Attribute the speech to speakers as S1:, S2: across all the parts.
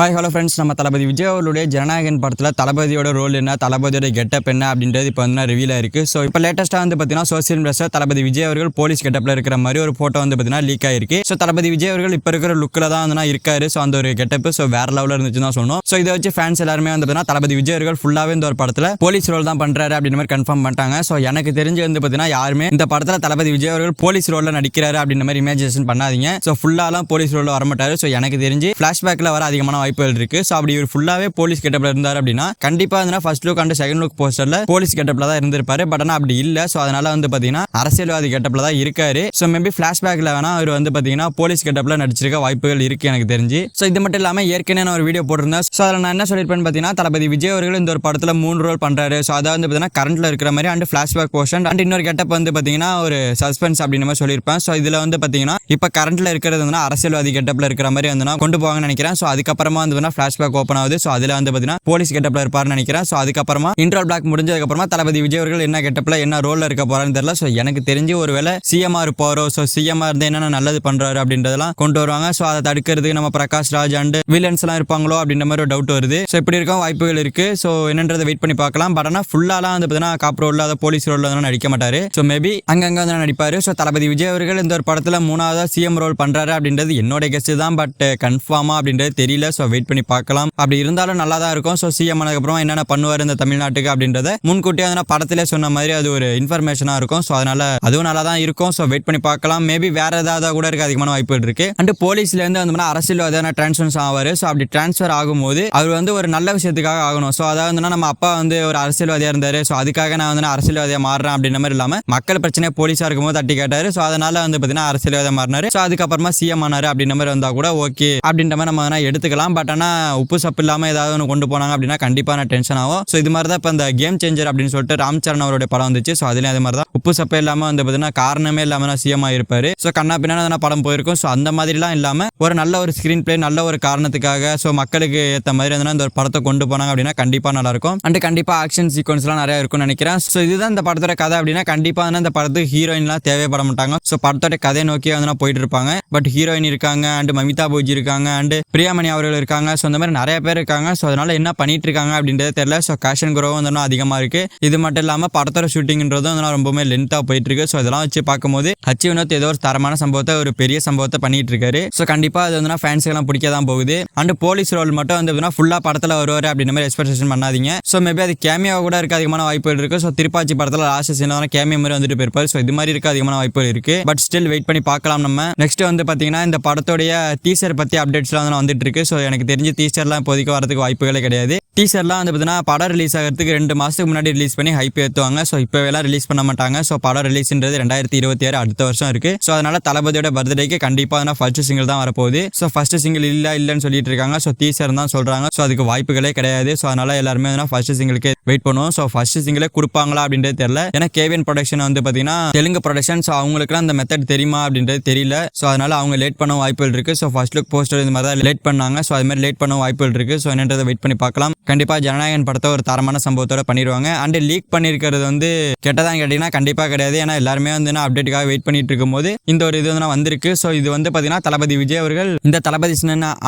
S1: Hi hello friends நம்ம தளபதி விஜய் அவர்களுடைய ஜனநாயகன் படத்தில் தளபதியோட ரோல் என்ன தளபதியோட கெட்டப் என்ன அப்படின்றது இப்போ வந்து ரிவீல் இருக்குது ஸோ இப்போ லேட்டஸ்ட்டாக வந்து பார்த்தீங்கன்னா சோசியல் மீடியாஸில் தளபதி விஜய் அவர்கள் போலீஸ் கெட்டப்பில் இருக்கிற மாதிரி ஒரு ஃபோட்டோ வந்து பார்த்தீங்கன்னா லீக் ஆயிருக்கு. ஸோ தளபதி விஜய் அவர்கள் இப்போ இருக்கிற லுக்கில் தான் வந்து இருக்காரு. ஸோ அந்த ஒரு கெட்டப் ஸோ வேற லெவலில் இருந்துச்சு தான் சொல்லணும் ஸோ இதை வச்சு ஃபேன்ஸ் எல்லாருமே வந்து பார்த்தீங்கன்னா தளபதி விஜய் அவர்கள் ஃபுல்லாகவே இந்த ஒரு படத்தில் போலீஸ் ரோல் தான் பண்ணுறாரு அப்படின்ற மாதிரி கன்ஃபார்ம் பண்ணிட்டாங்க. ஸோ எனக்கு தெரிஞ்சு வந்து பார்த்தீங்கன்னா யாருமே இந்த படத்தில் தளபதி விஜய் அவர்கள் போலீஸ் ரோலில் நடிக்கிறாரு அப்படின்ற மாதிரி இமேஜினேஷன் பண்ணாதீங்க. ஸோ ஃபுல்லாலாம் போலீஸ் ரோலில் வரமாட்டாரு. ஸோ எனக்கு தெரிஞ்சு ஃப்ளாஷ்பேக்கில் வர அதிகமான வாய்ப்புகள் இருக்கு. ஸோ அப்படி இவர் ஃபுல்லாகவே போலீஸ் கெட்டப்பில் இருந்தார் அப்படின்னா கண்டிப்பாக வந்து first look and second look போஸ்டரில் போலீஸ் கெட்டப்பில் தான் இருந்திருப்பாரு. பட் ஆனால் அப்படி இல்லை. ஸோ அதனால வந்து பார்த்தீங்கன்னா அரசியல்வாதி கெட்டப்பில் தான் இருக்காரு. ஸோ மேபி ஃப்ளாஷ்பேக்கில் வேணா அவர் வந்து பார்த்தீங்கன்னா போலீஸ் கெட்டப்பில் நடிச்சிருக்க வாய்ப்புகள் இருக்கு எனக்கு தெரிஞ்சு. ஸோ இது மட்டும் இல்லாமல் ஏற்கனவே நான் ஒரு வீடியோ போட்டிருந்தேன். ஸோ அதில் நான் என்ன சொல்லியிருப்பேன் பார்த்தீங்கன்னா தளபதி விஜய் அவர்கள் இந்த ஒரு படத்தில் மூணு ரோல் பண்ணுறாரு ஸோ அதாவது வந்து பார்த்தீங்கன்னா கரண்ட்ல இருக்கிற மாதிரி அண்ட் ஃப்ளாஷ்பேக் போர்ஷன் அண்ட் இன்னொரு கெட்டப் வந்து பார்த்தீங்கன்னா ஒரு சஸ்பென்ஸ் அப்படின்னு மாதிரி சொல்லியிருப்பேன். ஸோ இதில் வந்து பார்த்தீங்கன்னா இப்போ கரண்ட்ல இருக்கிறது வந்து அரசியல்வாதி கெட்டப்பில் இருக்கிற மாதிரி வந்து நான் கொண்டு போவாங்கன்னு நினைக்கிறேன். ஸோ அதுக்கப்புறமா வந்து பார்த்தீங்கன்னா ஃப்ளாஷ்பேக் ஓப்பன் ஆகுது. ஸோ அதில் வந்து பார்த்தீங்கன்னா போலீஸ் கெட்டப்பில் இருப்பார்னு நினைக்கிறேன். ஸோ அதுக்கப்புறமா இன்ட்ரோல் பிளாக் முடிஞ்சதுக்கப்புறமா தளபதி விஜய் அவர்கள் என்ன கெட்டப்பில் என்ன ரோலில் இருக்க போறான்னு தெரியல. ஸோ எனக்கு தெரிஞ்சு ஒருவேளை சிஎம்ஆர் இருப்பாரோ? ஸோ சிஎம்ஆர் இருந்து என்னென்ன நல்லது பண்றாரு அப்படின்றதெல்லாம் கொண்டு வருவாங்க. ஸோ அதை தடுக்கிறதுக்கு நம்ம பிரகாஷ் ராஜ் அண்ட் வில்லன்ஸ் எல்லாம் இருப்பாங்களோ அப்படின்ற மாதிரி ஒரு டவுட் வருது. ஸோ இப்படி இருக்க வாய்ப்புகள் இருக்கு. ஸோ என்னன்றதை வெயிட் பண்ணி பார்க்கலாம். பட் ஆனால் ஃபுல்லாலாம் வந்து பார்த்தீங்கன்னா காப் ரோலில் அதை போலீஸ் ரோலில் வந்து நடிக்க மாட்டார். ஸோ மேபி அங்கங்கே வந்து நடிப்பாரு? ஸோ தளபதி விஜய் அவர்கள் இந்த ஒரு படத்தில் மூணாவதா சிஎம் ரோல் பண்றாரு அப்படின்றது என்னோட கெஸ்ட் தான். பட் கன்ஃபார்மா அப்படின்றது தெரியல. ஸோ ஸோ வெயிட் பண்ணி பார்க்கலாம். அப்படி இருந்தாலும் நல்லா தான் இருக்கும் ஸோ சிஎம் ஆனதுக்கப்புறம் என்னென்ன பண்ணுவார் இந்த தமிழ்நாட்டுக்கு அப்படின்றத முன்கூட்டியே வந்து படத்திலே சொன்ன மாதிரி அது ஒரு இன்ஃபர்மேஷனாக இருக்கும். ஸோ அதனால அதுவும் நல்லா தான் இருக்கும். ஸோ வெயிட் பண்ணி பார்க்கலாம். மேபி வேற ஏதாவது கூட இருக்க அதிகமான வாய்ப்புகள் இருக்கு. அண்ட் போலீஸ்லேருந்து வந்து அரசியல்வாதியான டிரான்ஸ்ஃபர்ஸ் ஆவார். ஸோ அப்படி டிரான்ஸ்ஃபர் ஆகும்போது அவர் வந்து ஒரு நல்ல விஷயத்துக்காக ஆகணும். ஸோ அதாவது நம்ம அப்பா வந்து ஒரு அரசியல்வாதியாக இருந்தார். ஸோ அதுக்காக நான் வந்து அரசியல்வாதியாக மாறுறேன் அப்படின்ற மாதிரி இல்லாமல் மக்கள் பிரச்சனை போலீஸாக இருக்கும்போது தட்டி கேட்டார். ஸோ அதனால வந்து பார்த்தீங்கன்னா அரசியல்வாதியாக மாறினார். ஸோ அதுக்கப்புறமா சிஎம் ஆனார் அப்படின்ற மாதிரி வந்தால் கூட ஓகே அப்படின்ற மாதிரி நம்ம வேணா எடுத்துக்கலாம். பட் ஆனால் உப்பு சப்பு இல்லாமல் ஏதாவது ஒன்று கொண்டு போனாங்க அப்படின்னா கண்டிப்பாக நான் டென்ஷன் ஆகும். ஸோ இது மாதிரி தான் இப்போ இந்த கேம் சேஞ்சர் அப்படின்னு சொல்லிட்டு ராம் சரண் அவருடைய படம் வந்துச்சு. ஸோ அதுலேயும் அதே மாதிரி தான் உப்பு சப்பை இல்லாமல் வந்து பார்த்தீங்கன்னா காரணமே இல்லாமல் நான் சிஎம் ஆகிருப்பாரு ஸோ கண்ணா பின்னா படம் போயிருக்கும். ஸோ அந்த மாதிரிலாம் இல்லாமல் ஒரு நல்ல ஒரு ஸ்க்ரீன் பிளே நல்ல ஒரு காரணத்துக்காக ஸோ மக்களுக்கு ஏற்ற மாதிரி வந்து இந்த ஒரு படத்தை கொண்டு போனாங்க அப்படின்னா கண்டிப்பாக நல்லா இருக்கும் அண்ட் கண்டிப்பாக ஆக்ஷன் சீக்வன்ஸ்லாம் நிறைய இருக்கும்னு நினைக்கிறேன். ஸோ இதுதான் இந்த படத்தோட கதை அப்படின்னா கண்டிப்பாக வந்து இந்த படத்துக்கு ஹீரோயின்லாம் தேவைப்பட மாட்டாங்க. ஸோ படத்தோட கதையை நோக்கி வந்து போயிட்டு இருப்பாங்க. பட் ஹீரோயின் இருக்காங்க அண்ட் மமிதா பூஜி இருக்காங்க அண்ட் பிரியாமணி அவர்கள் இருக்காங்க. ஸோ இந்த மாதிரி நிறைய பேர் இருக்காங்க. ஸோ அதனால என்ன பண்ணிட்டு இருக்காங்க அப்படின்றதே தெரியல. ஸோ கேஷன் குரோவும் வந்து அதிகமாக இருக்கு. இது மட்டும் இல்லாமல் படத்தோட ஷூட்டிங்ன்றதும் வந்து ரொம்பவுமே லென்த்தாக போயிட்டு இருக்கு ஸோ இதெல்லாம் வச்சு பார்க்கும்போது ஹச்சி வினோத் ஏதோ ஒரு தரமான சம்பவத்தை ஒரு பெரிய சம்பவத்தை பண்ணிட்டு இருக்காரு ஸோ கண்டிப்பாக அது வந்து ஃபேன்ஸ்க்கெல்லாம் பிடிக்க தான் போகுது. அண்ட் போலீஸ் ரோல் மட்டும் வந்து ஃபுல்லாக படத்தில் வருவார் அப்படின்ற மாதிரி எக்ஸ்பெக்டேஷன் பண்ணாதீங்க. ஸோ மேபி அது கேமியாவை கூட இருக்க அதிகமான வாய்ப்புகள் இருக்கு. ஸோ திருப்பாச்சி படத்தில் லாஸ்ட் சீனான கேமியா மாதிரி வந்துட்டு போயிருப்பாரு. ஸோ இது மாதிரி இருக்க அதிகமான வாய்ப்புகள் இருக்கு. பட் ஸ்டில் வெயிட் பண்ணி பார்க்கலாம் நம்ம. நெக்ஸ்ட் வந்து பார்த்தீங்கன்னா இந்த படத்தோடைய டீசர் பற்றி அப்டேட்ஸ்லாம் வந்து வந்துட்டு இருக்கு. ஸோ எனக்கு தெரிஞ்சு டீச்சர்லாம் இப்போதைக்கு வரதுக்கு வாய்ப்புகளே கிடையாது. டீசர்லாம் வந்து பார்த்தீங்கன்னா படம் ரிலீஸ் ஆகிறதுக்கு ரெண்டு மாதத்துக்கு முன்னாடி ரிலீஸ் பண்ணி ஹைப் ஏற்றுவாங்க ஸோ இப்போவெல்லாம் ரிலீஸ் பண்ண மாட்டாங்க. ஸோ படம் ரிலீஸ்ன்றது ரெண்டாயிரத்தி இருபத்தி ஆறு அடுத்த வருஷம் இருக்கு. ஸோ அதனால தளபதியோட பர்த்டேக்கு கண்டிப்பாக ஃபர்ஸ்ட் சிங்கிள் தான் வரப்போகுது. ஸோ ஃபர்ஸ்ட் சிங்கிள் இல்லை இல்லைன்னு சொல்லிட்டு இருக்காங்க. ஸோ டீசர் தான் சொல்கிறாங்க ஸோ அதுக்கு வாய்ப்புகளே கிடையாது. ஸோ அதனால எல்லாருமே வந்து ஃபர்ஸ்ட் சிங்கிளுக்கு வெயிட் பண்ணுவோம். ஸோ ஃபர்ஸ்ட் சிங்கிளே கொடுப்பாங்களா அப்படின்றது தெரியல. ஏன்னா கேவியன் ப்ரொடக்ஷன் வந்து பார்த்தீங்கன்னா தெலுங்கு ப்ரொடக்ஷன் ஸோ அவங்களுக்குலாம் அந்த மெத்தட் தெரியுமா அப்படின்றது தெரியல. ஸோ அதனால அவங்க லேட் பண்ண வாய்ப்புகள் இருக்கு. ஸோ ஃபர்ஸ்ட் லுக் போஸ்டர் இந்த மாதிரி தான் லேட் பண்ணாங்க. ஸோ அது மாதிரி லேட் பண்ண வாய்ப்புகள் இருக்கு. ஸோ என்னன்றதை வெயிட் பண்ணி பார்க்கலாம். கண்டிப்பாக ஜனநாயகன் படத்தை ஒரு தரமான சம்பவத்தோட பண்ணிடுவாங்க அண்ட் லீக் பண்ணியிருக்கிறது வந்து கெட்டதான் கேட்டிங்கன்னா கண்டிப்பாக கிடையாது. ஏன்னா எல்லாருமே வந்து நான் அப்டேட்டுக்காக வெயிட் பண்ணிட்டு இருக்கும்போது இந்த ஒரு இது வந்து நான் வந்திருக்கு. ஸோ இது வந்து பார்த்தீங்கன்னா தளபதி விஜய் அவர்கள் இந்த தளபதி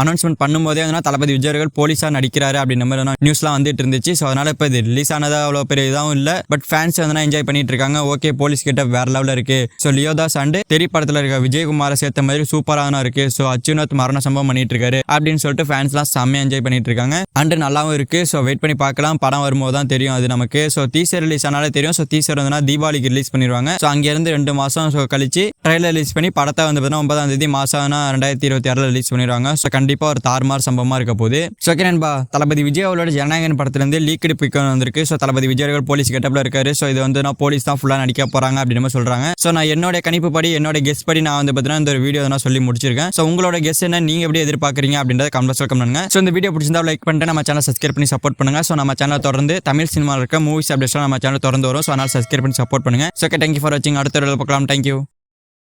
S1: அனௌன்ஸ்மெண்ட் பண்ணும்போதே வந்து தளபதி விஜய் அவர்கள் போலீஸாக நடிக்கிறாரு அப்படின்ற மாதிரி நியூஸ்லாம் வந்துட்டு இருந்துச்சு. ஸோ அதனால் இப்போ இது ரிலீஸ் ஆனதா அவ்வளோ பெரிய இதாகவும் இல்லை. பட் ஃபேன்ஸ் வந்து என்ஜாய் பண்ணிட்டு இருக்காங்க. ஓகே போலீஸ் கிட்ட வேற லெவலில் இருக்கு. ஸோ லியோதாஸ் அண்டு தெரி படத்தில் இருக்க விஜயகுமாரை சேர்த்த மாதிரி சூப்பராக இருக்கு. ஸோ அச்சுநாத் மரண சம்பவம் பண்ணிட்டு இருக்காரு அப்படின்னு சொல்லிட்டு ஃபேன்ஸ்லாம் செம்மையாக என்ஜாய் பண்ணிட்டு இருக்காங்க. அண்டு நல்லாவும் இருக்கு. ஸோ வெயிட் பண்ணி பார்க்கலாம். படம் வரும்போது தான் தெரியும். அது நமக்கு. ஸோ டீசர் ரிலீஸ் ஆனாலே தெரியும். ஸோ டீசர் வந்துன்னா தீபாவளிக்கு ரிலீஸ் பண்ணிடுவாங்க. ஸோ அங்கேருந்து ரெண்டு மாதம் ஸோ கழிச்சு ட்ரெயிலர் ரிலீஸ் பண்ணி படத்தை வந்து பார்த்தீங்கன்னா ஒன்பதாம் தேதி மாசம்னா ரெண்டாயிரத்தி இருபத்தி ஆறில் ரிலீஸ் பண்ணிடுவாங்க. ஸோ கண்டிப்பாக ஒரு தார்மார் சம்பவமாக இருக்க போகுது. ஸோ ஓகே நண்பா. தளபதி விஜய் அவரோட ஜனநாயகன் படத்துலேருந்து லீக்கடு பிக் வந்திருக்கு. ஸோ தளபதி விஜய் அவர்கள் போலீஸ் கெட்டப்பில் இருக்காரு. ஸோ இது வந்து நான் போலீஸ் தான் ஃபுல்லாக நடிக்க போகிறாங்க அப்படின்னு சொல்கிறாங்க ஸோ நான் என்னோட கணிப்பு படி என்னோட கெஸ்ட் படி நான் வந்து பார்த்தீங்கன்னா இந்த ஒரு வீடியோ நான் சொல்லி முடிச்சிருக்கேன். ஸோ உங்களோட கெஸ் என்ன? நீங்கள் எப்படி எதிர்பார்க்குறீங்க அப்படின்றத கமெண்ட் பண்ணுங்க. ஸோ இந்த வீடியோ பிடிச்சிருந்தா லைக் பண்ணிட்டு நம்ம சேனல் சப்ஸ்கிரைப் பண்ணி சப்போர்ட் பண்ணுங்க. ஸோ நம்ம சேனல் தொடர்ந்து தமிழ் சினிமாவில் இருக்க மூவிஸ் அப்டேட்ஸ்லாம் நம்ம சேனல் தொடர்ந்து வரும். ஸோ அதனால் சப்ஸ்கிரைப் பண்ணி சப்போர்ட் பண்ணுங்க. ஸோ ஓகே தேங்க்யூ ஃபார் வாட்சிங் அடுத்த வீடியோவில் பார்க்கலாம். தேங்க்யூ